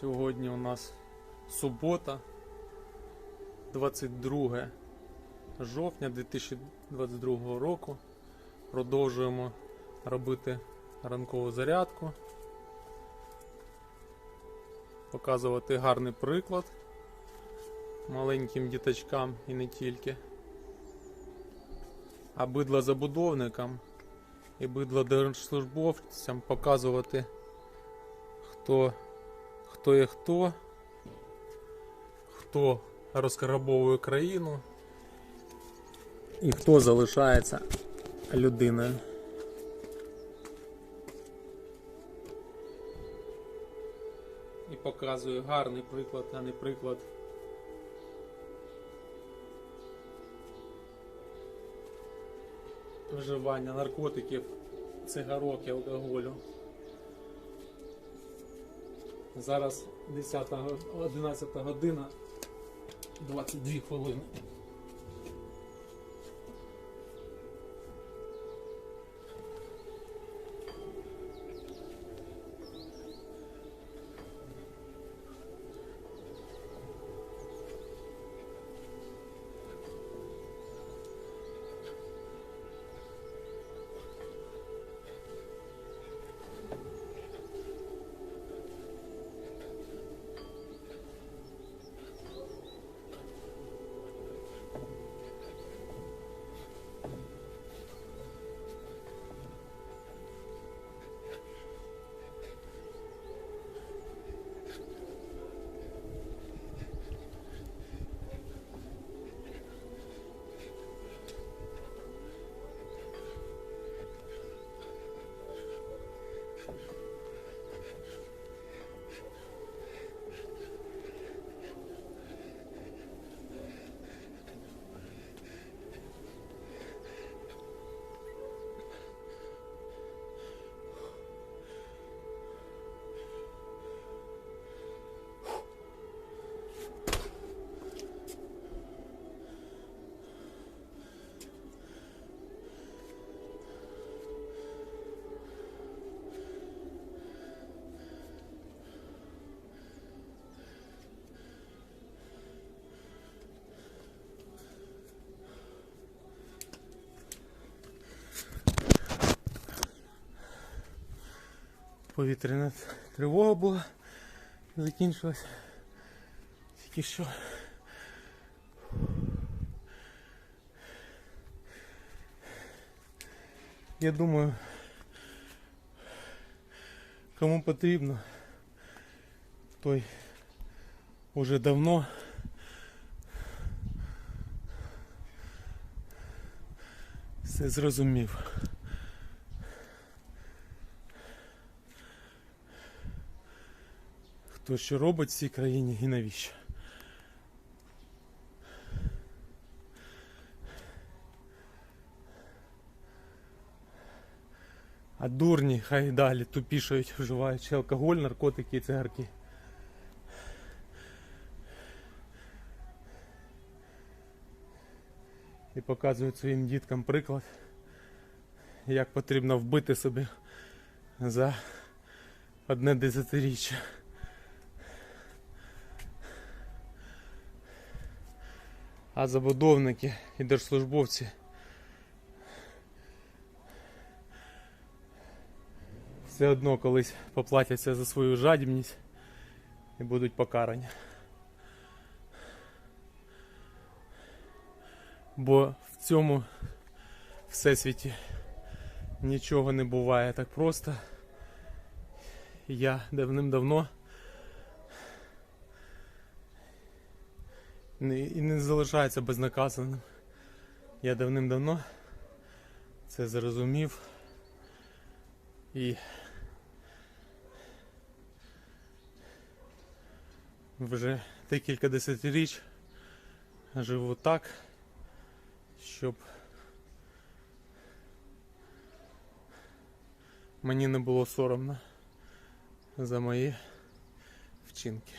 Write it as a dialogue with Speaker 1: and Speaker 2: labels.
Speaker 1: Сьогодні у нас субота, 22 жовтня 2022 року. Продовжуємо робити ранкову зарядку, показувати гарний приклад маленьким діточкам і не тільки, а бидла забудовникам і бидла держслужбовцям показувати, хто хто є хто, хто розкарабовує країну і хто залишається людиною. І показує гарний приклад, а не приклад. Вживання наркотиків, цигарок і алкоголю. Зараз 10 го- 11 година 22 хвилини. Повітряна тривога була, закінчилась. Тільки що. Я думаю, кому потрібно, той уже давно все зрозумів. Хто що робить в цій країні і навіщо? А дурні хай далі тупішають, вживаючи алкоголь, наркотики і цигарки. І показують своїм діткам приклад, як потрібно вбити собі за одне десятиріччя. А забудовники і держслужбовці все одно колись поплатяться за свою жадібність і будуть покарані. Бо в цьому всесвіті нічого не буває так просто. Я давним-давно і не залишається безнаказаним. Я давним-давно це зрозумів і вже декілька десятиріч живу так, щоб мені не було соромно за мої вчинки.